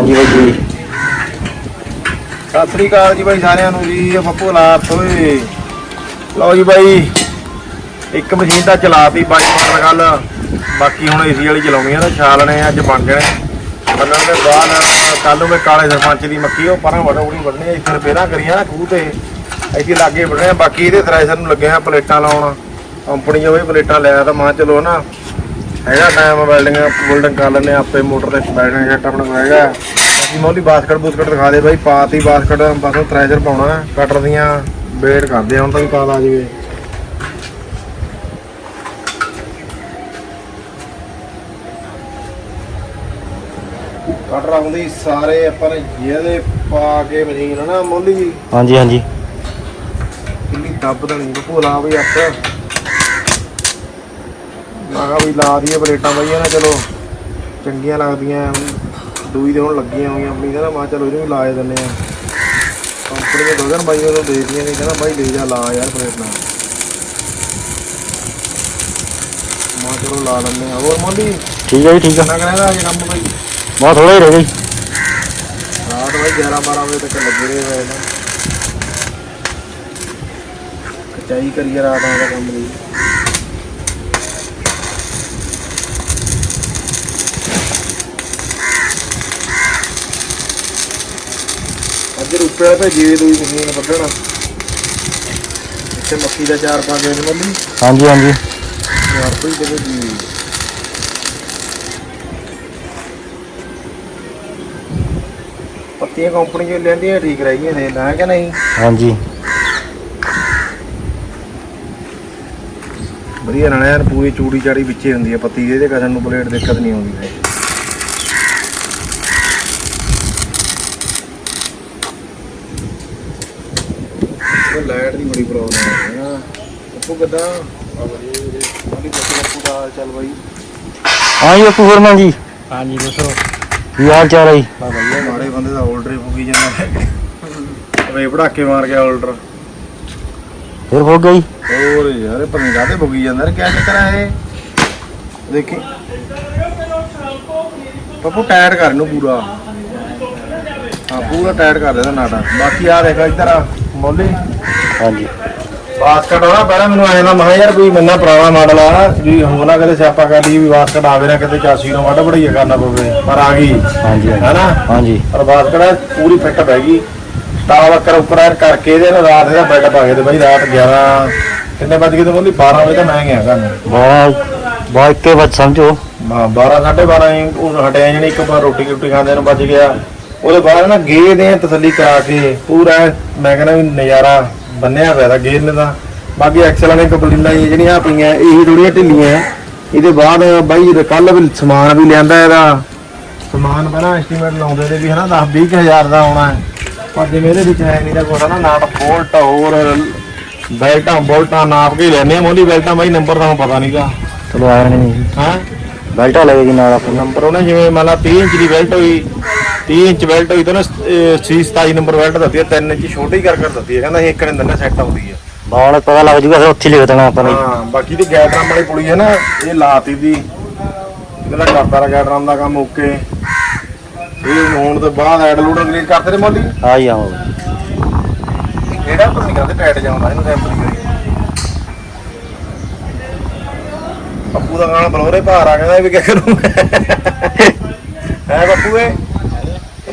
ਹਾਂਜੀ ਬਾਈ ਜੀ ਸਤਿ ਸ੍ਰੀ ਅਕਾਲ ਜੀ ਬਾਈ ਸਾਰਿਆਂ ਨੂੰ ਜੀ, ਇਹ ਪੱਪੂ ਲਾਤ ਓਏ। ਲਓ ਜੀ ਬਾਈ, ਇੱਕ ਮਸ਼ੀਨ ਤਾਂ ਚਲਾਤੀ ਬਾਈ ਮਾਡਲ ਗੱਲ। ਬਾਕੀ ਹੁਣ ਏਸੀ ਵਾਲੀ ਚਲਾਉਣੀ ਆ ਤਾਂ ਛਾਲਣੇ ਅੱਜ ਬਣ ਜਾਣੇ। ਬੰਨਣ ਦੇ ਬਾਅਦ ਕੱਲ ਨੂੰ ਮੈਂ ਕਾਲੇ ਸਰਪੰਚ ਦੀ ਮੱਕੀ ਉਹ ਪਰਾਂ ਵੜੋ ਉੜੀ ਵੱਢਣੀ ਆ, ਇੱਥੇ ਰਿਪੇਅਰਾਂ ਕਰੀਆਂ ਨਾ ਖੂਹ ਤੇ। ਇੱਥੇ ਲਾਗੇ ਵੱਢਣੇ ਆ, ਬਾਕੀ ਇਹਦੇ ਥ੍ਰੈਸ਼ਰ ਨੂੰ ਲੱਗੇ ਆ ਪਲੇਟਾਂ ਲਾਉਣ। ਕੰਪਨੀ ਉਹ ਵੀ ਪਲੇਟਾਂ ਲਿਆ ਤਾਂ ਮਾਂ ਚਲੋ ਨਾ। ਹੈਗਾ ਟਾਈਮ ਵੈਲਡਿੰਗ ਵੈਲਡਿੰਗ ਕਰ ਆ ਆਪੇ ਮੋਟਰ ਤੇ ਬੈਠਣਾ ਸੈਟ ਆਪਣਾ ਹੈਗਾ। ਅਸੀਂ ਮੋਲੀ ਬਾਸਕਟ ਬੂਸਕਟ ਦਿਖਾ ਦੇ ਬਾਈ ਪਾਤੀ ਬਾਸਕਟ ਬਸ ਥ੍ਰੈਸ਼ਰ ਪਾਉਣਾ ਕਟਰ ਦੀਆਂ ਵੇਟ ਕਰਦੇ ਹੁਣ ਤਾਂ ਵੀ ਕਾਲ ਆ ਜਾਵੇ ਕਟਰ ਆਉਂਦੀ ਸਾਰੇ ਆਪਾਂ ਨੇ ਜਿਹਦੇ ਪਾ ਕੇ ਮਸ਼ੀਨ ਨਾ ਮੋਲੀ ਹਾਂਜੀ ਹਾਂਜੀ। ਕਿੰਨੀ ਦੱਬ ਦੇਣੀ ਭੋਲਾ ਵੀ ਅੱਖ। ਮੈਂ ਕਿਹਾ ਵੀ ਲਾ ਦਈਏ ਪਲੇਟਾਂ ਬਈਆਂ ਨਾ ਚਲੋ ਚੰਗੀਆਂ ਲੱਗਦੀਆਂ ਦੂਈ ਦੇ ਹੁਣ ਲੱਗੀਆਂ ਹੋਈਆਂ ਆਪਣੀ ਕਹਿੰਦਾ ਮੈਂ ਚਲੋ ਇਹਨੂੰ ਲਾ ਦਿੰਦੇ ਆ ਕੰਪਨੀ ਦੇ ਦੋ ਦਿਨ ਬਾਈ ਉਹਨੂੰ ਦੇ ਦਿੱਤੀਆਂ ਨਹੀਂ ਕਹਿੰਦਾ ਬਾਈ ਲੈ ਜਾ ਲਾ ਯਾਰ ਪਲੇਟਾਂ ਮੈਂ ਚਲੋ ਲਾ ਲੈਂਦੇ ਆ ਹੋਰ ਮੋਲੀ ਠੀਕ ਹੈ ਜੀ ਠੀਕ ਹੈ। ਕਿੰਨਾ ਕਹਿੰਦਾ ਅੱਜ ਕੰਮ ਬਾਈ? ਬਹੁਤ ਥੋੜਾ ਹੀ ਰਹਿ ਗਈ ਰਾਤ ਬਾਈ 11 12 ਵਜੇ ਤੱਕ ਲੱਗੇ ਰਹੇ ਹੋਏ ਨੇ। ਕਚਾਈ ਕਰੀਏ ਰਾਤ ਦਾ ਕੰਮ ਦੀ ਰੁਪਏ ਭੇਜੀ ਦੇ ਦੂਈ ਮਸ਼ੀਨ ਵੱਢਣ। ਇੱਥੇ ਮੱਕੀ ਦਾ ਚਾਰ ਪੰਜ ਦਿਨ ਮੱਲੀ ਹਾਂਜੀ ਹਾਂਜੀ। ਯਾਰ ਕੋਈ ਦੇ ਭੇਜੀ ਪੱਤੀਆਂ ਕੰਪਨੀ ਜੋ ਲੈਂਦੀਆਂ ਠੀਕ ਰਹੀਆਂ ਨੇ ਨਾ ਕਿ ਨਹੀਂ। ਹਾਂਜੀ। ਵਧੀਆ ਨਾਲ ਯਾਰ ਪੂਰੀ ਚੂੜੀ ਚਾੜੀ ਵਿੱਚੇ ਹੁੰਦੀ ਹੈ ਪੱਤੀ ਇਹਦੇ ਕਸਣ ਨੂੰ ਪਲੇਟ ਦਿੱਕਤ ਨਹੀਂ ਆਉਂਦੀ। ਹੈ ਇਹ ਲਾਈਟ ਦੀ ਬੜੀ ਪ੍ਰੋਬਲਮ ਹੈ ਨਾ ਅੱਪੂ ਕਿੱਦਾਂ? ਦਾ ਹਾਲ ਚੱਲ ਬਾਈ? ਹਾਂ ਜੀ ਫਰਮਾਨ ਜੀ। ਦੱਸੋ। ਕੀ ਹਾਲ ਚਾਲ ਹੈ ਜੀ? ਆ ਭਈਆ ਮਾੜੇ ਬੰਦੇ ਦਾ ਹੋਲਡਰ ਹੀ ਫੁੱਕੀ ਜਾਂਦਾ। ਵੇ ਪੜਾਕੇ ਮਾਰ ਗਿਆ ਹੋਲਡਰ ਫਿਰ ਹੋ ਗਿਆ ਜੀ। ਹੋਰ ਯਾਰ ਇਹ ਪਤਾ ਕਾਹਦੇ ਫੁੱਕੀ ਜਾਂਦਾ ਯਾਰ ਕੀ ਚੱਕਰ ਹੈ ਇਹ? ਦੇਖੀ। ਪੱਪੂ ਟਾਇਟ ਕਰ ਇਹਨੂੰ ਪੂਰਾ। ਹਾਂ ਪੂਰਾ ਟਾਇਟ ਕਰ ਦੇਦਾ ਨਾਟਾ। ਬਾਕੀ ਆ ਦੇਖੋ ਇੱਧਰ ਆ ਮੋਲੀ। ਹਾਂਜੀ ਬਾਸਕਟ ਹੋਣਾ ਪਹਿਲਾਂ ਮੈਨੂੰ ਆਇਆ ਨਾ ਮਹਾ ਯਾਰ ਕੋਈ ਮੰਨਾ ਪੁਰਾਣਾ ਮਾਡਲ ਆ ਜੀ ਹੁਣ ਨਾ ਕਦੇ ਸਿਆਪਾ ਕਰ ਲਈ ਵੀ ਬਾਸਕਟ ਆਵੇ ਨਾ ਕਿਤੇ 84 ਨੂੰ ਵੱਡ ਬੜੀਆ ਕਰਨਾ ਪਵੇ ਪਰ ਆ ਗਈ। ਹਾਂਜੀ ਹੈਨਾ? ਹਾਂਜੀ। ਪਰ ਬਾਸਕਟ ਪੂਰੀ ਫਿੱਟ ਬਹਿ ਗਈ। ਸਟਾਵ ਅੱਕਰ ਉੱਪਰ ਕਰਕੇ ਇਹਦੇ ਨਾਲ ਰਾਤ ਦਾ ਬੈੱਡ ਪਾ ਕੇ ਤੇ ਬਈ ਰਾਤ 11 ਕਿੰਨੇ ਵੱਜ ਗਏ ਤੇ ਬੋਲੀ? 12 ਵਜੇ ਤਾਂ ਮੈਂ ਗਿਆ ਘਰ ਨੂੰ। ਬਹੁਤ ਬਹੁਤ ਇੱਕੇ ਬੱਚ ਸਮਝੋ। ਹਾਂ 12 12:30 ਹੀ ਉਹ ਹਟਿਆ ਜਣੀ ਇੱਕ ਵਾਰ ਰੋਟੀ ਰੋਟੀ ਖਾਂਦੇ ਨੂੰ ਵੱਜ ਗਿਆ। ਉਹਦੇ ਬਾਅਦ ਨਾ ਗੇ ਦੇ ਤਸੱਲੀ ਕਰਾ ਕੇ ਪੂਰਾ ਮੈਂ ਕਹਿੰਦਾ ਵੀ ਨਜ਼ਾਰਾ ਬੰਨਿਆ ਪਿਆ ਦਾ ਗੇਰ ਨੇ ਤਾਂ। ਬਾਕੀ ਐਕਸਲਾਂ ਨੇ ਕਬਲੀਲਾ ਜਿਹੜੀਆਂ ਪਈਆਂ ਇਹੀ ਥੋੜੀਆਂ ਢਿੱਲੀਆਂ। ਇਹਦੇ ਬਾਅਦ ਬਾਈ ਕੱਲ ਵੀ ਸਮਾਨ ਵੀ ਲਿਆਂਦਾ ਇਹਦਾ। ਸਮਾਨ ਪਹਿਲਾਂ ਐਸਟੀਮੇਟ ਲਾਉਂਦੇ ਤੇ ਵੀ ਹਨਾ 10 20 ਹਜ਼ਾਰ ਦਾ ਆਉਣਾ ਹੈ। ਪਰ ਜਿਵੇਂ ਇਹਦੇ ਵਿੱਚ ਹੈ ਨਹੀਂ ਤਾਂ ਕੋਈ ਨਾ ਨਾਟ ਬੋਲਟ ਹੋਰ ਬੈਲਟਾਂ ਬੋਲਟਾਂ ਨਾਪ ਕੇ ਲੈਣੇ ਆ ਮੋਲੀ ਬੈਲਟਾਂ ਬਾਈ ਨੰਬਰ ਤਾਂ ਪਤਾ ਨਹੀਂਗਾ ਚਲੋ ਆਇਆ ਨਹੀਂ। ਹਾਂ? ਬੈਲਟਾ ਲੱਗੇ ਜੀ ਨਾਲ ਆਪਾਂ? ਨੂੰ। ਨੰਬਰ ਉਹਨੇ ਜਿਵੇਂ ਮੰਨ ਲਾ 30 ਇੰਚ ਦੀ ਬੈਲਟ ਹੋਈ 30 ਇੰਚ ਬੈਲਟ ਹੋਈ ਤਾਂ ਨਾ 6 27 ਨੰਬਰ ਬੈਲਟ ਦਿੱਤੀ ਹੈ 3 ਇੰਚ ਛੋਟੀ ਕਰ ਕਰ ਦਿੱਤੀ ਹੈ ਕਹਿੰਦਾ ਇਹ ਇੱਕ ਨੇ ਦਿੰਦਾ ਸੈੱਟ ਆਉਂਦੀ ਹੈ ਬਾਹਰ ਪਤਾ ਲੱਗ ਜੂਗਾ ਫਿਰ ਉੱਥੇ ਹੀ ਲਿਖ ਦੇਣਾ ਆਪਾਂ ਨੇ। ਹਾਂ ਬਾਕੀ ਦੀ ਗੈਟ ਰਾਮ ਵਾਲੀ ਪੁਲੀ ਹੈ ਨਾ ਇਹ ਲਾਤੀ ਦੀ। ਇਹਦਾ ਕਰਦਾ ਰਾ ਗੈਟ ਰਾਮ ਦਾ ਕੰਮ ਓਕੇ। ਇਹ ਹੋਣ ਤੋਂ ਬਾਅਦ ਐਡ ਲੋਡ ਰਿਲੀਜ਼ ਕਰਦੇ ਨੇ ਮੋਲੀ ਹੀ ਆਓ ਕਿਹੜਾ ਪਤਾ ਨਹੀਂ ਕਹਿੰਦੇ ਟਾਈਟ ਜਾਉਂਦਾ ਇਹਨੂੰ ਸੈਂਪਲ ਕਰੀ ਪੱਪੂ ਦਾ ਗਾਣਾ ਬਲੋਰੇ ਭਾਰ ਆ ਕਹਿੰਦਾ ਵੀ ਕਿਆ ਕਰੂੰ ਹੈ ਪੱਪੂ ਇਹ?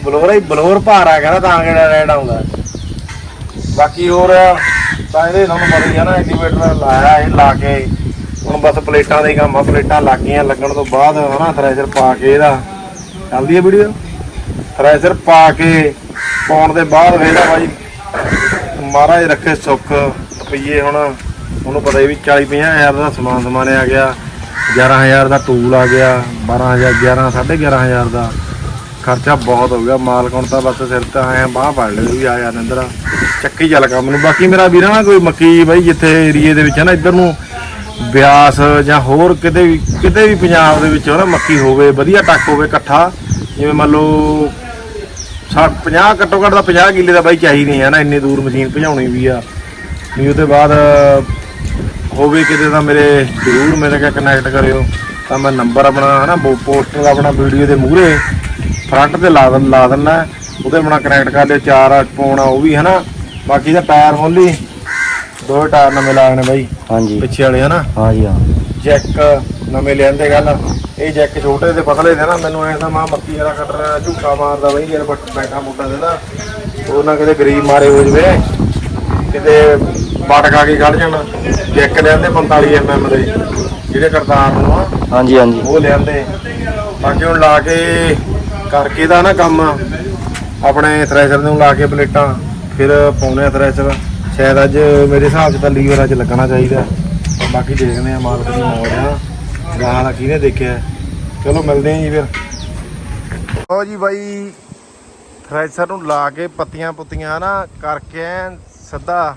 ਬਲੋਰੇ ਹੀ ਬਲੋਰ ਭਾਰ ਆ ਕਹਿੰਦਾ ਤਾਂ ਕਿਹੜਾ ਰੈਡ ਆਉਂਦਾ। ਬਾਕੀ ਹੋਰ ਤਾਂ ਇਹਦੇ ਤੁਹਾਨੂੰ ਪਤਾ ਹੀ ਆ ਨਾ ਐਲੀਵੇਟਰ ਲਾਇਆ ਇਹ ਲਾ ਕੇ। ਹੁਣ ਬਸ ਪਲੇਟਾਂ ਦੇ ਕੰਮ ਆ, ਪਲੇਟਾਂ ਲੱਗ ਗਈਆਂ ਲੱਗਣ ਤੋਂ ਬਾਅਦ, ਹਨਾ ਥ੍ਰੈਸ਼ਰ ਪਾ ਕੇ ਇਹਦਾ। ਚੱਲਦੀ ਹੈ ਵੀਡੀਓ ਥ੍ਰੈਸ਼ਰ ਪਾ ਕੇ, ਪਾਉਣ ਦੇ ਬਾਅਦ ਵੇਲਾ ਬਾਈ, ਮਹਾਰਾਜ ਰੱਖੇ ਸੁੱਖ, ਰੁਪਈਏ ਹੁਣ। ਉਹਨੂੰ ਪਤਾ ਹੀ ਵੀ 40 50 ਹਜ਼ਾਰ ਦਾ ਸਮਾਨ ਸਮਾਨ ਆ ਗਿਆ। 11000 ਦਾ ਟੂਲ ਆ ਗਿਆ 12000 11 11500 ਦਾ। ਖਰਚਾ ਬਹੁਤ ਹੋ ਗਿਆ, ਮਾਲਕ ਹੁਣ ਤਾਂ ਬਸ ਸਿਰ ਤੇ ਆਇਆ ਬਾਹ ਫੜ ਲੈ ਵੀ ਆ ਜਾ ਨਿੰਦਰ। ਚੱਕੀ ਚੱਲ ਕੰਮ ਨੂੰ। ਬਾਕੀ ਮੇਰਾ ਵੀਰਾ ਨਾ, ਕੋਈ ਮੱਕੀ ਬਾਈ, ਜਿੱਥੇ ਏਰੀਏ ਦੇ ਵਿੱਚ ਹੈ ਨਾ, ਇੱਧਰ ਨੂੰ ਬਿਆਸ ਜਾਂ ਹੋਰ ਕਿਤੇ ਵੀ ਕਿਤੇ ਵੀ ਪੰਜਾਬ ਦੇ ਵਿੱਚ ਨਾ ਮੱਕੀ ਹੋਵੇ, ਵਧੀਆ ਟੱਕ ਹੋਵੇ, ਇਕੱਠਾ। ਜਿਵੇਂ ਮੰਨ ਲਓ ਸਾ 50 ਘੱਟੋ ਘੱਟ ਦਾ 50 ਕਿੱਲੇ ਦਾ ਬਾਈ ਚਾਹੀਦੀ ਹੈ ਨਾ, ਇੰਨੀ ਦੂਰ ਮਸ਼ੀਨ ਭਜਾਉਣੀ ਵੀ ਆ। ਵੀ ਉਹਦੇ ਬਾਅਦ ਹੋਵੇ ਕਿਤੇ ਤਾਂ ਮੇਰੇ, ਜ਼ਰੂਰ ਮੇਰੇ ਨਾਲ ਕਨੈਕਟ ਕਰਿਓ। ਤਾਂ ਮੈਂ ਨੰਬਰ ਆਪਣਾ ਹੈ ਨਾ ਪੋਸਟਰ ਦਾ ਆਪਣਾ, ਵੀਡੀਓ ਦੇ ਮੂਹਰੇ ਫਰੰਟ ਤੇ ਲਾ ਦਿੰ- ਲਾ ਦਿੰਨਾ। ਉਹਦੇ ਬਣਾ ਕਨੈਕਟ ਕਰ ਲਿਓ ਚਾਰ ਪਾਉਣਾ ਉਹ ਵੀ ਹਨਾ। ਬਾਕੀ ਦਾ ਟਾਇਰ ਹੋਲੀ ਦੋ ਟਾਇਰ ਨਵੇਂ ਨੇ ਬਾਈ। ਹਾਂਜੀ। ਪਿੱਛੇ ਵਾਲੇ ਹਨਾ। ਹਾਂ ਜੀ ਹਾਂ। ਜੈਕ ਨਵੇਂ ਲਿਆਂਦੇ ਗੱਲ। ਇਹ ਜੈਕ ਛੋਟੇ ਤੇ ਪਤਲੇ ਦੇ ਨਾ ਮੈਨੂੰ ਐਂ ਤਾਂ ਮਾਂ ਮੱਕੀ ਵਾਲਾ ਕਟਰ ਝੂਟਾ ਮਾਰਦਾ ਬਈ ਯਾਰ ਬੱਟ ਬੈਠਾ ਮੁੱਟਾ ਦੇ ਨਾ। ਉਹ ਨਾ ਕਿਤੇ ਗਰੀਬ ਮਾਰੇ ਹੋ ਜਵੇ। ਕਿਤੇ ਪਟ ਖਾ ਕੇ ਖੜ ਜਾਣ। ਜੈਕ ਲਿਆਂਦੇ 45 ਐਮਐਮ ਦੇ ਜਿਹੜੇ ਕਰਤਾਰ ਨੂੰ ਹਾਂਜੀ ਹਾਂਜੀ। ਉਹ ਲਿਆਂਦੇ। ਬਾਕੀ ਹੁਣ ਲਾ ਕੇ ਕਰਕੇ ਦਾ ਨਾ ਕੰਮ। ਆਪਣੇ ਥ੍ਰੈਸ਼ਰ ਨੂੰ ਲਾ ਕੇ ਪਲੇਟਾਂ ਫਿਰ ਪਾਉਣੇ ਆ ਥ੍ਰੈਸ਼ਰ ਸ਼ਾਇਦ ਅੱਜ ਮੇਰੇ ਹਿਸਾਬ 'ਚ ਤਾਂ ਲੀਵਰ ਅੱਜ ਲੱਗਣਾ ਚਾਹੀਦਾ। ਬਾਕੀ ਦੇਖਦੇ ਆ ਮਾਲਕ ਦੀ ਮੌਜ ਆ। ਗਾਹਾਂ ਦਾ ਕਿਹਨੇ ਦੇਖਿਆ? ਚਲੋ ਮਿਲਦੇ ਆਂ ਜੀ ਫਿਰ। ਲਓ ਜੀ ਬਾਈ ਥ੍ਰੈਸ਼ਰ ਨੂੰ ਲਾ ਕੇ ਪੱਤੀਆਂ ਪੁੱਤੀਆਂ ਨਾ ਕਰਕੇ ਸਿੱਧਾ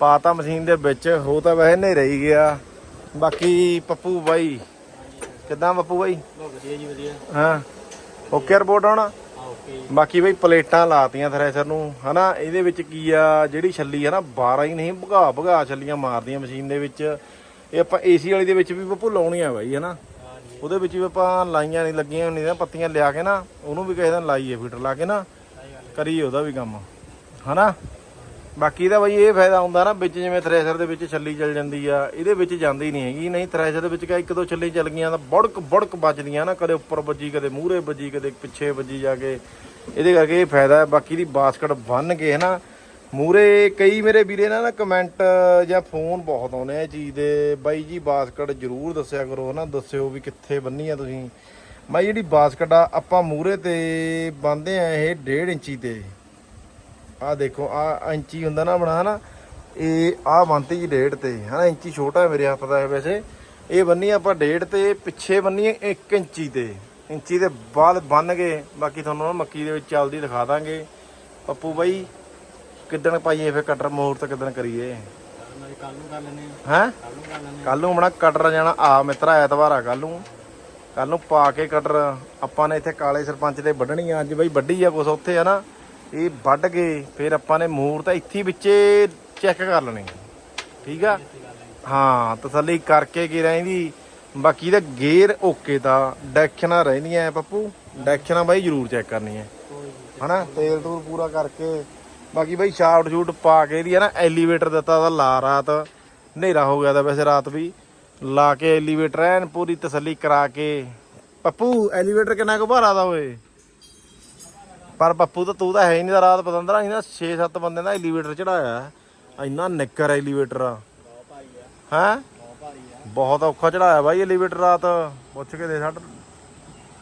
ਪਾਤਾ ਮਸ਼ੀਨ ਦੇ ਵਿੱਚ। ਹੋ ਤਾਂ ਵੈਸੇ ਨਹੀਂ ਰਹੀ ਗਿਆ। ਬਾਕੀ ਪੱਪੂ ਬਾਈ ਕਿੱਦਾਂ ਪੱਪੂ ਬਾਈ? ਵਧੀਆ ਜੀ ਵਧੀਆ। ਹਾਂ। ਓਕੇ ਰਿਪੋਰਟ ਓਕੇ ਬਾਕੀ ਬਈ ਪਲੇਟਾਂ ਲਾਤੀਆਂ ਥ੍ਰੈਸ਼ਰ ਨੂੰ ਹਨਾ? ਇਹਦੇ ਵਿੱਚ ਕੀ ਆ ਜਿਹੜੀ ਛੱਲੀ ਆ ਨਾ 12 ਹੀ ਨਹੀਂ ਭਗਾ ਭਗਾ ਛੱਲੀਆਂ ਮਾਰਦੀਆਂ ਮਸ਼ੀਨ ਦੇ ਵਿੱਚ। ਇਹ ਆਪਾਂ ਏਸੀ ਵਾਲੀ ਦੇ ਵਿੱਚ ਵੀ ਪੱਪੂ ਲਾਉਣੀ ਆ ਬਾਈ ਹਨਾ? ਉਹਦੇ ਵਿੱਚ ਵੀ ਆਪਾਂ ਲਾਈਆਂ ਨਹੀਂ ਲੱਗੀਆਂ ਨਹੀਂ ਨਾ ਪੱਤੀਆਂ ਲਿਆ ਕੇ ਨਾ ਉਹਨੂੰ ਵੀ ਕਿਸੇ ਦਿਨ ਲਾਈਏ ਫੀਟਰ ਲਾ ਕੇ ਨਾ ਕਰੀਏ ਉਹਦਾ ਵੀ ਕੰਮ ਹਨਾ? ਬਾਕੀ ਇਹਦਾ ਬਈ ਇਹ ਫਾਇਦਾ ਹੁੰਦਾ ਨਾ ਵਿੱਚ ਜਿਵੇਂ ਥ੍ਰੈਸ਼ਰ ਦੇ ਵਿੱਚ ਛੱਲੀ ਚੱਲ ਜਾਂਦੀ ਆ, ਇਹਦੇ ਵਿੱਚ ਜਾਂਦੀ ਨਹੀਂ ਹੈਗੀ। ਨਹੀਂ ਥ੍ਰੈਸ਼ਰ ਦੇ ਵਿੱਚ ਕਾ ਇੱਕ ਦੋ ਛੱਲੀ ਚੱਲ ਗਈਆਂ ਤਾਂ ਬੜਕ ਬੜਕ ਵੱਜਦੀਆਂ ਨਾ, ਕਦੇ ਉੱਪਰ ਵੱਜੀ, ਕਦੇ ਮੂਹਰੇ ਵੱਜੀ, ਕਦੇ ਪਿੱਛੇ ਵੱਜੀ ਜਾ ਕੇ। ਇਹਦੇ ਕਰਕੇ ਇਹ ਫਾਇਦਾ ਹੈ। ਬਾਕੀ ਦੀ ਬਾਸਕਟ ਬੰਨ ਕੇ ਹਨਾ ਮੂਰੇ ਕਈ ਮੇਰੇ ਵੀਰੇ ਨਾ ਨਾ ਕਮੈਂਟ ਜਾਂ ਫੋਨ ਬਹੁਤ ਆਉਂਦੇ ਆ ਇਹ ਚੀਜ਼ ਦੇ। ਬਾਈ ਜੀ, ਬਾਸਕਟ ਜਰੂਰ ਦੱਸਿਆ ਕਰੋ ਹਨਾ, ਦੱਸਿਓ ਵੀ ਕਿੱਥੇ ਬੰਨੀ ਆ ਤੁਸੀਂ। ਮੈਂ ਜਿਹੜੀ ਬਾਸਕਟ ਆ, ਆਪਾਂ ਮੂਰੇ ਤੇ ਬੰਨਦੇ ਆ ਇਹ 1.5 ਇੰਚੀ ਤੇ। ਆ ਦੇਖੋ, ਆ ਇੰਚੀ ਹੁੰਦਾ ਨਾ ਬਣਾ ਨਾ ਇਹ ਆ ਬੰਨਤੀ ਜੀ ਡੇਢ ਤੇ, ਹਨਾ? ਇੰਚੀ ਛੋਟਾ ਮੇਰੇ ਹੱਥ ਦਾ ਵੈਸੇ। ਇਹ ਬੰਨੀ ਆਪਾਂ ਡੇਢ ਤੇ, ਪਿੱਛੇ ਬੰਨੀ 1 ਇੰਚੀ ਤੇ। ਇੰਚੀ ਦੇ ਬਾਅਦ ਬੰਨ ਗਏ ਬਾਕੀ ਤੁਹਾਨੂੰ ਮੱਕੀ ਦੇ ਵਿੱਚ ਚੱਲਦੀ ਦਿਖਾ ਦਾਂਗੇ। ਪੱਪੂ ਬਾਈ, ਕਿੱਦਣ ਪਾਈਏ ਫੇ ਕਟਰ ਮੋਹਰ ਕਿੱਦਣ ਕਰੀਏ? ਕੱਲ ਨੂੰ ਕਰ ਲੈਨੇ ਆ ਹੈਂ? ਕੱਲ ਨੂੰ ਕਰ ਕੱਲ ਨੂੰ ਬਣਾ ਕਟਰ ਜਾਣਾ। ਆ ਮਿੱਤਰਾ, ਐਤਵਾਰ ਆ ਕੱਲ ਨੂੰ। ਕੱਲ ਨੂੰ ਪਾ ਕੇ ਕਟਰ। ਆਪਾਂ ਨੇ ਇੱਥੇ ਕਾਲੇ ਸਰਪੰਚ ਦੇ ਵੱਢਣੀ ਆ। ਅੱਜ ਬਈ ਵੱਢੀ ਆ ਕੁਛ ਉੱਥੇ ਆ ਨਾ ਇਹ ਵੱਢ ਕੇ ਫਿਰ ਆਪਾਂ ਨੇ ਮੂਰ ਤਾਂ ਇੱਥੇ ਹੀ ਵਿੱਚੇ ਚੈੱਕ ਕਰ ਲੈਣੀ ਠੀਕ ਆ? ਹਾਂ ਤਸੱਲੀ ਕਰਕੇ ਕੀ ਰਹਿੰਦੀ। ਬਾਕੀ ਦਾ ਗੇਅਰ ਓਕੇ ਦਾ ਡੈਕਸ਼ਨਾਂ ਰਹਿੰਦੀਆਂ ਐ ਪੱਪੂ। ਡੈਕਸ਼ਨਾਂ ਬਾਈ ਜ਼ਰੂਰ ਚੈੱਕ ਕਰਨੀਆਂ। ਹਨਾ? ਤੇਲ ਤੂਲ ਪੂਰਾ ਕਰਕੇ। ਬਾਕੀ ਬਾਈ ਸ਼ਾਫਟ ਸ਼ੂਟ ਪਾ ਕੇ ਇਹਦੀ ਹੈ ਨਾ ਐਲੀਵੇਟਰ ਦਿੱਤਾ ਉਹਦਾ ਲਾ ਰਾਤ। ਹਨੇਰਾ ਹੋ ਗਿਆ ਤਾਂ ਵੈਸੇ ਰਾਤ ਵੀ। ਲਾ ਕੇ ਐਲੀਵੇਟਰ ਐਨ ਪੂਰੀ ਤਸੱਲੀ ਕਰਾ ਕੇ। ਪੱਪੂ ਐਲੀਵੇਟਰ ਕਿੰਨਾ ਕੁ ਭਾਰਾ ਦਾ ਓਏ? ਪਰ ਪੱਪੂ ਤਾਂ ਤੂੰ ਤਾਂ ਹੈ ਹੀ ਨਹੀਂ ਦਾ ਰਾਤ ਪਤੰਦਰਾ ਅਸੀਂ ਨਾ 6-7 ਬੰਦੇ ਦਾ ਐਲੀਵੇਟਰ ਚੜਾਇਆ। ਇੰਨਾ ਨਿੱਕਰ ਐਲੀਵੇਟਰ ਆ। ਹੈ? ਬਹੁਤ ਔਖਾ ਚੜਾਇਆ ਬਾਈ ਐਲੀਵੇਟਰ ਰਾਤ। ਪੁੱਛ ਕੇ ਦੇ ਛੱਡ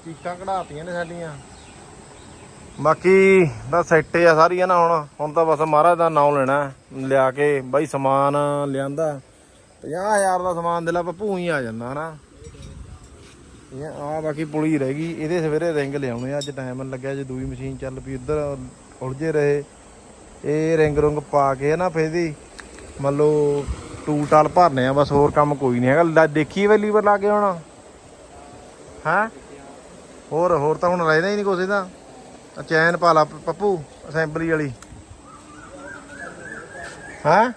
ਚੀਕਾਂ ਕਢਾਤੀਆਂ ਨੇ ਸਾਡੀਆਂ। ਬਾਕੀ ਦਾ ਸੈੱਟ ਆ ਸਾਰੀਆਂ ਨਾ ਹੁਣ। ਹੁਣ ਤਾਂ ਬਸ ਮਹਾਰਾਜ ਦਾ ਨਾਮ ਲੈਣਾ ਲਿਆ ਕੇ ਬਾਈ ਸਮਾਨ ਲਿਆਂਦਾ। 50000 ਦਾ ਸਮਾਨ ਦੇ ਲਾ ਪੱਪੂ ਹੀ ਆ ਜਾਂਦਾ, ਹਨਾ। ਇਹ ਆ ਬਾਕੀ ਪੁਲੀ ਰਹਿ ਗਈ ਇਹਦੇ ਸਵੇਰੇ ਰਿੰਗ ਲਿਆਉਣੇ ਆ, ਅੱਜ ਟਾਈਮ ਲੱਗਿਆ ਜੇ ਦੂਈ ਮਸ਼ੀਨ ਚੱਲ ਪਈ ਉਧਰ ਉਲਝੇ ਰਹੇ। ਇਹ ਰਿੰਗ ਰੁੰਗ ਪਾ ਕੇ ਨਾ ਫੇਰ ਦੀ ਮੰਨ ਲਓ ਟੂਲ ਟਾਲ ਭਰਨੇ ਆ ਬਸ ਹੋਰ ਕੰਮ ਕੋਈ ਨਹੀਂ ਹੈਗਾ। ਲੈ ਦੇਖੀ ਵੇ ਲੀਵਰ ਲਾ ਕੇ ਹੁਣ। ਹਾਂ? ਹੋਰ ਹੋਰ ਤਾਂ ਹੁਣ ਰਹਿਦਾ ਹੀ ਨਹੀਂ ਕੁਛ ਇਹਦਾ। ਚੈਨ ਪਾ ਲਾ ਪੱਪੂ ਅਸੈਂਬਲੀ ਵਾਲੀ। ਹਾਂ?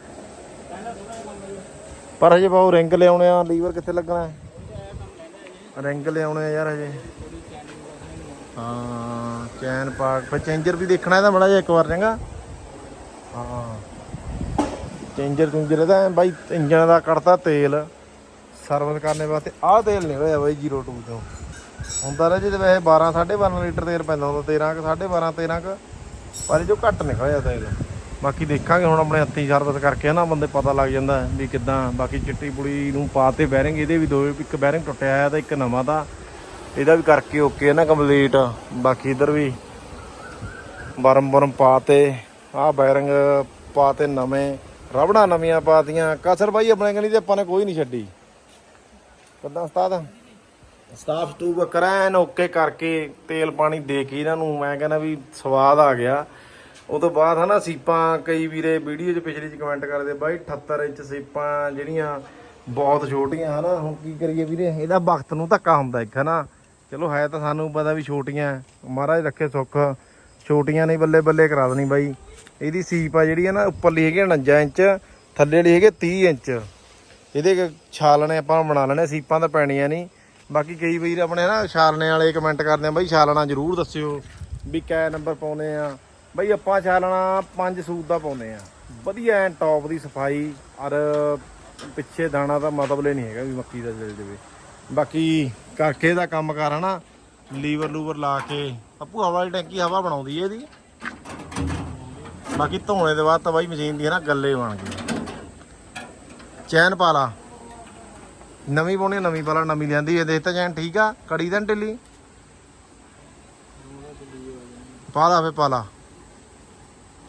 ਪਰ ਹਜੇ ਬਾਉ ਰਿੰਗ ਲਿਆਉਣੇ ਆ ਲੀਵਰ ਕਿੱਥੇ ਲੱਗਣਾ? ਹੈ ਰਿੰਗ ਲਿਆਉਣੇ ਆ ਯਾਰ ਹਜੇ। ਹਾਂ, ਚੈਨ ਪਾ ਫਿਰ ਚੇਂਜਰ ਵੀ ਦੇਖਣਾ ਇਹਦਾ ਬੜਾ ਜਿਹਾ ਇੱਕ ਵਾਰ ਚੰਗਾ। ਹਾਂ। ਚੇਂਜਰ ਚੁੰਜਰ ਇਹਦਾ ਬਾਈ, ਇੰਜਣ ਦਾ ਕੱਢਤਾ ਤੇਲ। ਸਰਵਿਸ ਕਰਨੇ ਵਾਸਤੇ ਆਹ ਤੇਲ ਨਿਕਲਿਆ ਬਾਈ 02 ਤੋਂ ਹੁੰਦਾ ਰਿਹਾ ਜਿਹਦੇ ਵੈਸੇ 12 12.5 ਲੀਟਰ ਤੇਲ ਪੈਂਦਾ ਹੁੰਦਾ 13 ਕ 12.5 13 ਕ। ਪਰ ਜੋ ਘੱਟ ਨਿਕਲਿਆ ਤੇਲ। ਬਾਕੀ ਦੇਖਾਂਗੇ ਹੁਣ ਆਪਣੇ ਹੱਥੀਂ ਸਰਵਿਸ ਕਰਕੇ ਨਾ ਬੰਦੇ ਪਤਾ ਲੱਗ ਜਾਂਦਾ ਵੀ ਕਿੱਦਾਂ, ਬਾਕੀ ਚਿੱਟੀ ਪੁਲੀ ਨੂੰ ਪਾਤੇ ਬੈਰਿੰਗ ਇਹਦੇ ਵੀ ਦੋ ਇੱਕ ਬੈਰਿੰਗ ਟੁੱਟਿਆ ਆ ਤਾਂ ਇੱਕ ਨਵਾਂ ਤਾਂ ਇਹਦਾ ਵੀ ਕਰਕੇ ਓਕੇ ਹੈ ਨਾ ਕੰਪਲੀਟ ਬਾਕੀ ਇਧਰ ਵੀ ਬਰਮ ਬਰਮ ਪਾਤੇ ਆਹ ਬੈਰਿੰਗ ਪਾਤੇ ਨਵੇਂ, ਰਬੜਾਂ ਨਵੀਆਂ ਪਾਤੀਆਂ ਕਸਰ ਬਾਈ, ਆਪਣੇ ਕਨੀ ਤੇ ਆਪਾਂ ਨੇ ਕੋਈ ਨਹੀਂ ਛੱਡੀ। ਕਿੱਦਾਂ ਉਸਤਾਦ? ਸਟਾਫ ਸਟੂਬ ਕਰੈਨ ਓਕੇ ਕਰਕੇ ਤੇਲ ਪਾਣੀ ਦੇ ਕੇ ਇਹਨਾਂ ਨੂੰ, ਮੈਂ ਕਹਿੰਦਾ ਵੀ ਸਵਾਦ ਆ ਗਿਆ। ਉਹ ਤੋਂ ਬਾਅਦ ਹਨਾ ਸੀਪਾਂ, ਕਈ ਵੀਰੇ ਵੀਡੀਓ 'ਚ ਪਿਛਲੀ 'ਚ ਕਮੈਂਟ ਕਰਦੇ, ਬਾਈ 78 ਇੰਚ ਸੀਪਾਂ ਜਿਹੜੀਆਂ ਬਹੁਤ ਛੋਟੀਆਂ ਹਨਾ, ਹੁਣ ਕੀ ਕਰੀਏ ਵੀਰੇ, ਇਹਦਾ ਵਕਤ ਨੂੰ ਧੱਕਾ ਹੁੰਦਾ ਇੱਕ ਹਨਾ। ਚਲੋ ਹੈ ਤਾਂ ਸਾਨੂੰ ਪਤਾ ਵੀ ਛੋਟੀਆਂ, ਮਹਾਰਾਜ ਰੱਖੇ ਸੁੱਖ, ਛੋਟੀਆਂ ਨਹੀਂ ਬੱਲੇ ਬੱਲੇ ਕਰਾ ਦੇਣੀ ਬਾਈ। ਇਹਦੀ ਸੀਪ ਆ ਜਿਹੜੀ ਆ ਨਾ ਉੱਪਰਲੀ ਹੈਗੀ 49 ਇੰਚ ਥੱਲੇ ਵਾਲੀ ਹੈਗੀ 30 ਇੰਚ। ਇਹਦੇ ਛਾਲਣੇ ਆਪਾਂ ਬਣਾ ਲੈਣੇ, ਸੀਪਾਂ ਤਾਂ ਪੈਣੀਆਂ ਨਹੀਂ। ਬਾਕੀ ਕਈ ਵੀਰ ਆਪਣੇ ਨਾ ਛਾਲਣੇ ਵਾਲੇ ਕਮੈਂਟ ਕਰਦੇ ਆ, ਬਾਈ ਛਾਲਣਾ ਜ਼ਰੂਰ ਦੱਸਿਓ, ਵੀ ਕੈ ਨੰਬਰ ਪਾਉਨੇ ਆ। ਬਾਈ ਆਪਾਂ ਛਾਲਣਾ ਪੰਜ ਸੂਤ ਦਾ ਪਾਉਂਦੇ ਆ। ਵਧੀਆ ਐ ਟੌਪ ਦੀ ਸਫ਼ਾਈ, ਔਰ ਪਿੱਛੇ ਦਾਣਾ ਦਾ ਮਤਲਬ ਇਹ ਨਹੀਂ ਹੈਗਾ ਵੀ ਮੱਕੀ ਦਾ ਜਲ ਜਾਵੇ। ਬਾਕੀ ਕਾਕੇ ਦਾ ਕੰਮ ਕਰ ਹਨਾ, ਲੀਵਰ ਲੂਵਰ ਲਾ ਕੇ ਅੱਪੂ ਹਵਾ ਵਾਲੀ ਟੈਂਕੀ ਹਵਾ ਬਣਾਉਂਦੀ ਏ ਇਹਦੀ। ਬਾਕੀ ਧੋਣੇ ਦੇ ਬਾਅਦ ਤਾਂ ਬਾਈ ਮਸ਼ੀਨ ਦੀ ਹੈ ਨਾ ਗੱਲੇ ਬਣ ਗਈ। ਚੈਨ ਪਾ ਲਾ। ਨਵੀਂ ਪਾਉਣੀ ਨਵੀਂ ਪਾ ਲਾ, ਨਵੀਂ ਲਿਆਂਦੀ ਇਹ ਦੇਖ ਤਾਂ ਚੈਨ ਠੀਕ ਆ, ਕੜੀ ਤਾਂ ਢਿੱਲੀ? ਪਾ ਲਾ ਫੇ ਪਾ ਲਾ।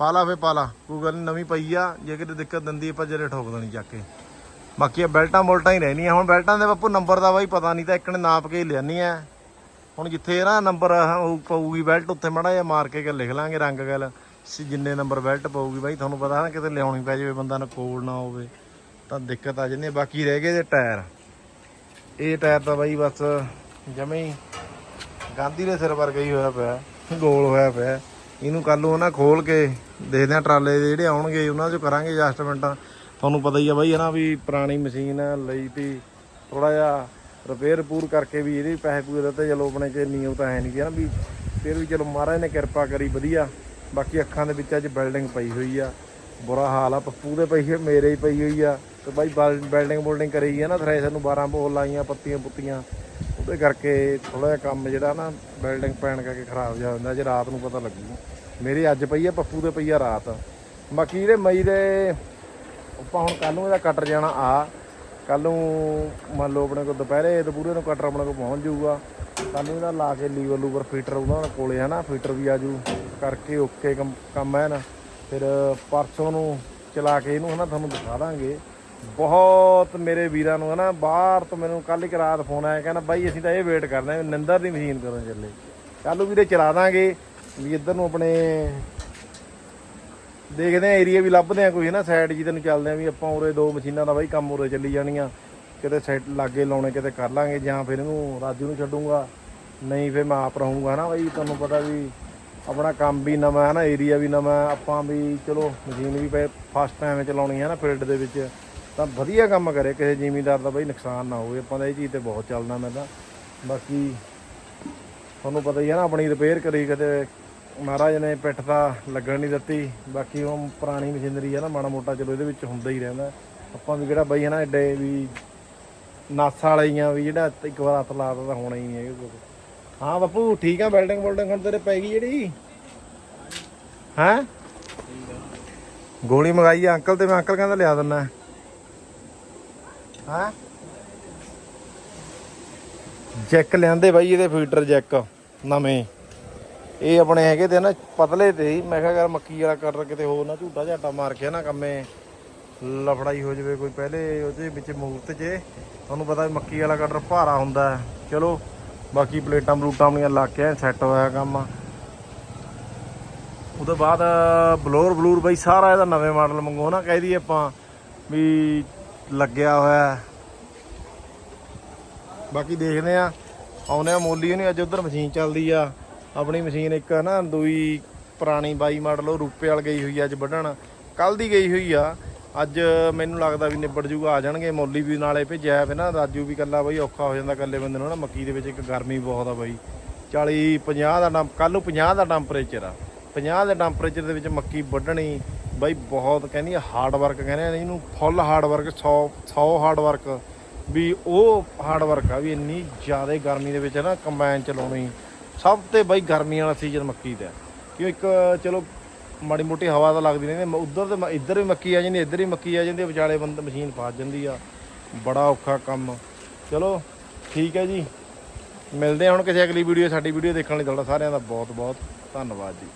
ਪਾ ਲਾ ਫੇ ਪਾਲਾ ਕੋਈ ਗੱਲ ਨੀ, ਨਵੀਂ ਪਈ ਆ ਜੇ ਕਿਤੇ ਦਿੱਕਤ ਦਿੰਦੀ ਆਪਾਂ ਜਿਹੜੇ ਠੋਕ ਦੇਣੀ ਚੱਕ ਕੇ। ਬਾਕੀ ਇਹ ਬੈਲਟਾਂ ਬੋਲਟਾਂ ਹੀ ਰਹਿਣੀਆਂ ਹੁਣ ਬੈਲਟਾਂ ਦੇ ਬਾਪੂ ਨੰਬਰ ਦਾ ਬਾਈ ਪਤਾ ਨਹੀਂ ਤਾਂ ਇੱਕ ਨੇ ਨਾਪ ਕੇ ਹੀ ਲਿਆਨੀ ਆ। ਹੁਣ ਜਿੱਥੇ ਨਾ ਨੰਬਰ ਪਊਗੀ ਬੈਲਟ ਉੱਥੇ ਮੜਾ ਜਿਹਾ ਮਾਰ ਕੇ ਕੇ ਲਿਖ ਲਾਂਗੇ ਰੰਗ ਗੱਲ। ਸੀ ਜਿੰਨੇ ਨੰਬਰ ਬੈਲਟ ਪਊਗੀ ਬਾਈ ਤੁਹਾਨੂੰ ਪਤਾ ਨਾ ਕਿਤੇ ਲਿਆਉਣੀ ਪੈ ਜਾਵੇ ਬੰਦਾ ਨਾ ਕੋਲ ਨਾ ਹੋਵੇ ਤਾਂ ਦਿੱਕਤ ਆ ਜਾਂਦੀ ਹੈ। ਬਾਕੀ ਰਹਿ ਗਏ ਜੇ ਟਾਇਰ। ਇਹ ਟਾਇਰ ਤਾਂ ਬਾਈ ਬਸ ਜਮੇ ਹੀ ਗਾਂਧੀ ਦੇ ਸਿਰ ਵਰਗਾ ਹੀ ਹੋਇਆ ਪਿਆ ਗੋਲ ਹੋਇਆ ਪਿਆ। ਇਹਨੂੰ ਕੱਲ ਨੂੰ ਨਾ ਖੋਲ ਕੇ ਦੇਖਦੇ ਆ ਟਰਾਲੇ ਦੇ ਜਿਹੜੇ ਆਉਣਗੇ, ਉਹਨਾਂ 'ਚੋਂ ਕਰਾਂਗੇ ਐਡਜਸਟਮੈਂਟਾਂ ਤੁਹਾਨੂੰ ਪਤਾ ਹੀ ਆ ਬਾਈ ਹੈ ਨਾ ਵੀ ਪੁਰਾਣੀ ਮਸ਼ੀਨ ਲਈ ਤੀ ਥੋੜਾ ਜਿਹਾ ਰਿਪੇਅਰ ਪੂਰ ਕਰਕੇ ਵੀ ਇਹਦੇ ਪੈਸੇ ਪੂਰੇ ਦਿੱਤੇ, ਚਲੋ ਆਪਣੇ ਚ ਨਿਯਮ ਤਾਂ ਹੈ ਨਹੀਂ ਹੈ ਨਾ ਵੀ ਫਿਰ ਵੀ ਚਲੋ ਮਹਾਰਾਜ ਨੇ ਕਿਰਪਾ ਕਰੀ ਵਧੀਆ। ਬਾਕੀ ਅੱਖਾਂ ਦੇ ਵਿੱਚ ਅੱਜ ਬਿਲਡਿੰਗ ਪਈ ਹੋਈ ਆ, ਬੁਰਾ ਹਾਲ ਆ, ਪੱਪੂ ਦੇ ਪਈ ਹੈ ਮੇਰੇ ਹੀ ਪਈ ਹੋਈ ਆ। ਤੇ ਬਾਈ ਬਿਲਡਿੰਗ ਬੁਲਡਿੰਗ ਕਰੀ ਆ ਨਾ ਥਰੈਸ਼ਰ ਨੂੰ 12 ਬੋਲ ਲਾਈਆਂ, ਪੱਤੀਆਂ ਪੁੱਤੀਆਂ। ਉਹਦੇ ਕਰਕੇ ਥੋੜਾ ਜਿਹਾ ਕੰਮ ਜਿਹੜਾ ਨਾ ਬਿਲਡਿੰਗ ਪੈਣ ਕਰਕੇ ਖਰਾਬ ਜਿਹਾ ਹੁੰਦਾ, ਜੇ ਰਾਤ ਨੂੰ ਪਤਾ ਲੱਗੂ। ਮੇਰੀ ਅੱਜ ਪਈ ਆ, ਪੱਪੂ ਦੇ ਪਈ ਆ ਰਾਤ। ਬਾਕੀ ਇਹਦੇ ਮਈ ਦੇ, ਆਪਾਂ ਹੁਣ ਕੱਲ ਨੂੰ ਇਹਦਾ ਕਟਰ ਜਾਣਾ ਆ। ਕੱਲ ਨੂੰ ਮੰਨ ਲਓ ਆਪਣੇ ਕੋਲ ਦੁਪਹਿਰੇ ਦੁਪਹਿਰੇ ਨੂੰ ਕਟਰ ਆਪਣੇ ਕੋਲ ਪਹੁੰਚ ਜਾਊਗਾ। ਕੱਲ ਨੂੰ ਇਹਦਾ ਲਾ ਕੇ ਲੀਵਰ ਲੂਵਰ ਫੀਟਰ ਉਹਨਾਂ ਕੋਲੇ ਹੈ ਨਾ ਫੀਟਰ ਵੀ ਆਜੂ ਕਰਕੇ ਓਕੇ ਕੰਮ ਕੰਮ ਹੈ ਨਾ ਫਿਰ ਪਰਸੋਂ ਨੂੰ ਚਲਾ ਕੇ ਇਹਨੂੰ ਹਨਾ ਤੁਹਾਨੂੰ ਦਿਖਾ ਦਾਂਗੇ। ਬਹੁਤ ਮੇਰੇ ਵੀਰਾਂ ਨੂੰ ਹਨਾ ਬਾਹਰ ਤੋਂ ਮੈਨੂੰ ਕੱਲ ਇੱਕ ਰਾਤ ਫੋਨ ਆਇਆ, ਕਹਿੰਦਾ ਬਾਈ ਅਸੀਂ ਤਾਂ ਇਹ ਵੇਟ ਕਰਦੇ ਹਾਂ, ਨਿੰਦਰ ਦੀ ਮਸ਼ੀਨ ਕਰਨ ਚੱਲੇ। ਕੱਲ ਨੂੰ ਵੀਰੇ ਚਲਾ ਦਾਂਗੇ, ਵੀ ਇੱਧਰ ਨੂੰ ਆਪਣੇ ਦੇਖਦੇ ਆ ਏਰੀਆ ਵੀ ਲੱਭਦੇ ਆ ਕੋਈ ਨਾ ਸਾਈਡ ਜੀ ਤੈਨੂੰ ਚੱਲਦੇ ਆ ਵੀ ਆਪਾਂ ਉਰੇ ਦੋ ਮਸ਼ੀਨਾਂ ਦਾ ਬਾਈ ਕੰਮ ਉਰੇ ਚੱਲੀ ਜਾਣੀਆਂ, ਕਿਤੇ ਸੈੱਟ ਲਾਗੇ ਲਾਉਣੇ, ਕਿਤੇ ਕਰ ਲਾਂਗੇ, ਜਾਂ ਫਿਰ ਇਹਨੂੰ ਰਾਜੂ ਨੂੰ ਛੱਡੂੰਗਾ, ਨਹੀਂ ਫਿਰ ਮੈਂ ਆਪ ਰਹੂੰਗਾ ਨਾ ਬਾਈ, ਤੁਹਾਨੂੰ ਪਤਾ ਵੀ ਆਪਣਾ ਕੰਮ ਵੀ ਨਵਾਂ ਹੈ ਨਾ ਏਰੀਆ ਵੀ ਨਵਾਂ ਆਪਾਂ ਵੀ ਚਲੋ ਮਸ਼ੀਨ ਵੀ ਫਸਟ ਟਾਈਮ ਚਲਾਉਣੀ ਹੈ ਨਾ ਫੀਲਡ ਦੇ ਵਿੱਚ। ਤਾਂ ਵਧੀਆ ਕੰਮ ਕਰੇ ਕਿਸੇ ਜ਼ਿਮੀਂਦਾਰ ਦਾ ਬਈ, ਨੁਕਸਾਨ ਨਾ ਹੋਵੇ। ਆਪਾਂ ਤਾਂ ਇਹ ਚੀਜ਼ ਤੇ ਬਹੁਤ ਚੱਲਦਾ ਮੈਂ ਤਾਂ। ਬਾਕੀ ਤੁਹਾਨੂੰ ਪਤਾ ਹੀ ਹੈ ਨਾ, ਆਪਣੀ ਰਿਪੇਅਰ ਕਰੀ ਕਦੇ ਮਹਾਰਾਜ ਨੇ ਪਿੱਠ ਤਾਂ ਲੱਗਣ ਨਹੀਂ ਦਿੱਤੀ। ਬਾਕੀ ਉਹ ਪੁਰਾਣੀ ਮਸ਼ੀਨਰੀ ਹੈ ਨਾ, ਮਾੜਾ ਮੋਟਾ ਚਲੋ ਇਹਦੇ ਵਿੱਚ ਹੁੰਦਾ ਹੀ ਰਹਿੰਦਾ। ਆਪਾਂ ਵੀ ਕਿਹੜਾ ਬਈ ਹੈ ਨਾ ਐਡੇ ਵੀ ਨਾਸਾ ਵਾਲੀਆਂ ਵੀ ਜਿਹੜਾ ਇੱਕ ਵਾਰ ਹੱਥ ਲਾ ਤਾਂ ਹੋਣਾ ਹੀ ਨਹੀਂ ਹੈਗਾ ਹਾਂ ਬਾਪੂ, ਠੀਕ ਆ ਬਿਲਡਿੰਗ ਬਿਲਡਿੰਗ ਹੁਣ ਤੇਰੇ ਪੈ ਗਈ ਜਿਹੜੀ? ਹੈਂ? ਗੋਲੀ ਮੰਗਾਈ ਅੰਕਲ ਤੇ ਮੈਂ ਅੰਕਲ ਕਹਿੰਦਾ ਲਿਆ ਦਿੰਦਾ। ਹਾਂ? ਜੈਕ ਲਿਆਂਦੇ ਬਾਈ ਇਹਦੇ ਫੀਡਰ ਜੈਕ ਨਵੇਂ। ਇਹ ਆਪਣੇ ਹੈਗੇ ਤੇ ਨਾ ਪਤਲੇ ਤੇ ਮੈਂ ਕਿਹਾ ਯਾਰ ਮੱਕੀ ਵਾਲਾ ਕਟਰ ਕਿਤੇ ਹੋਰ ਨਾ ਝੂਟਾ ਝਾਟਾ ਮਾਰ ਕੇ ਨਾ ਕੰਮੇ। ਲਫੜਾਈ ਹੋ ਜਾਵੇ ਕੋਈ ਪਹਿਲੇ ਉਹਦੇ ਵਿੱਚ ਮੂਰਤ 'ਚ ਤੁਹਾਨੂੰ ਪਤਾ ਮੱਕੀ ਵਾਲਾ ਕਟਰ ਭਾਰਾ ਹੁੰਦਾ ਚਲੋ, ਬਾਕੀ ਪਲੇਟਾਂ ਬਲੂਟਾਂ ਆਪਣੀਆਂ ਲਾ ਕੇ ਸੈੱਟ ਹੋਇਆ ਕੰਮ। ਉਹਦੇ ਬਾਅਦ ਬਲੋਰ ਬਲੂਰ ਬਈ ਸਾਰਾ ਇਹਦਾ ਨਵੇਂ ਮਾਡਲ ਮੰਗੋ ਨਾ, ਕਹਿ ਦਈਏ ਆਪਾਂ ਵੀ ਲੱਗਿਆ ਹੋਇਆ ਬਾਕੀ ਦੇਖਦੇ ਆ ਆਉਨੇ ਆ ਮੋਲੀ ਨਹੀਂ ਅੱਜ ਉਧਰ ਮਸ਼ੀਨ ਚੱਲਦੀ ਆ। ਆਪਣੀ ਮਸ਼ੀਨ ਇੱਕ ਨਾ ਦੂਈ ਪੁਰਾਣੀ ਬਾਈ ਮਾਡਲ, ਉਹ ਰੂਪੇ ਵਾਲ ਗਈ ਹੋਈ ਆ ਅੱਜ ਵੱਢਣ। ਕੱਲ ਦੀ ਗਈ ਹੋਈ ਆ। ਅੱਜ ਮੈਨੂੰ ਲੱਗਦਾ ਵੀ ਨਿਬੜ ਜੂਗਾ, ਆ ਜਾਣਗੇ। ਮੋਲੀ ਵੀ ਨਾਲੇ ਭੇਜਿਆ ਫਿਰ ਨਾ, ਰਾਜੂ ਵੀ ਕੱਲਾ ਬਈ, ਔਖਾ ਹੋ ਜਾਂਦਾ ਕੱਲੇ ਬੰਦੇ ਨੂੰ ਨਾ। ਮੱਕੀ ਦੇ ਵਿੱਚ ਇੱਕ ਗਰਮੀ ਬਹੁਤ ਆ ਬਈ। 40 50 ਦਾ ਟੈਂਪ ਕੱਲ ਨੂੰ 50 ਦਾ ਟੈਂਪਰੇਚਰ ਆ। 50 ਦੇ ਟੈਂਪਰੇਚਰ ਦੇ ਵਿੱਚ ਮੱਕੀ ਵੱਢਣੀ। ਬਾਈ ਬਹੁਤ ਕਹਿੰਦੀ ਹਾਰਡ ਵਰਕ ਕਹਿੰਦੇ ਆ, ਇਹਨੂੰ full hard work 100 100 hard work ਵੀ ਉਹ ਹਾਰਡ ਵਰਕ ਆ ਵੀ ਇੰਨੀ ਜ਼ਿਆਦਾ ਗਰਮੀ ਦੇ ਵਿੱਚ ਨਾ ਕੰਬਾਈਨ ਚਲਾਉਣੀ। ਸਭ ਤੇ ਬਾਈ ਗਰਮੀ ਵਾਲਾ ਸੀਜ਼ਨ ਮੱਕੀ ਦਾ ਕਿ ਇੱਕ, ਚਲੋ, ਮਾੜੀ ਮੋਟੀ ਹਵਾ ਤਾਂ ਲੱਗਦੀ ਰਹਿੰਦੀ ਉਧਰ ਤੇ ਮ- ਇੱਧਰ ਵੀ ਮੱਕੀ ਆ ਜਾਂਦੀ, ਇੱਧਰ ਵੀ ਮੱਕੀ ਆ ਜਾਂਦੀ, ਵਿਚਾਲੇ ਬੰਦ ਮਸ਼ੀਨ ਫਸ ਜਾਂਦੀ ਆ। ਬੜਾ ਔਖਾ ਕੰਮ। ਚਲੋ, ਠੀਕ ਹੈ ਜੀ। ਮਿਲਦੇ ਹਾਂ ਹੁਣ ਕਿਸੇ ਅਗਲੀ ਵੀਡੀਓ ਸਾਡੀ ਵੀਡੀਓ ਦੇਖਣ ਲਈ। ਤੁਹਾਡਾ ਸਾਰਿਆਂ ਦਾ ਬਹੁਤ ਬਹੁਤ ਧੰਨਵਾਦ ਜੀ।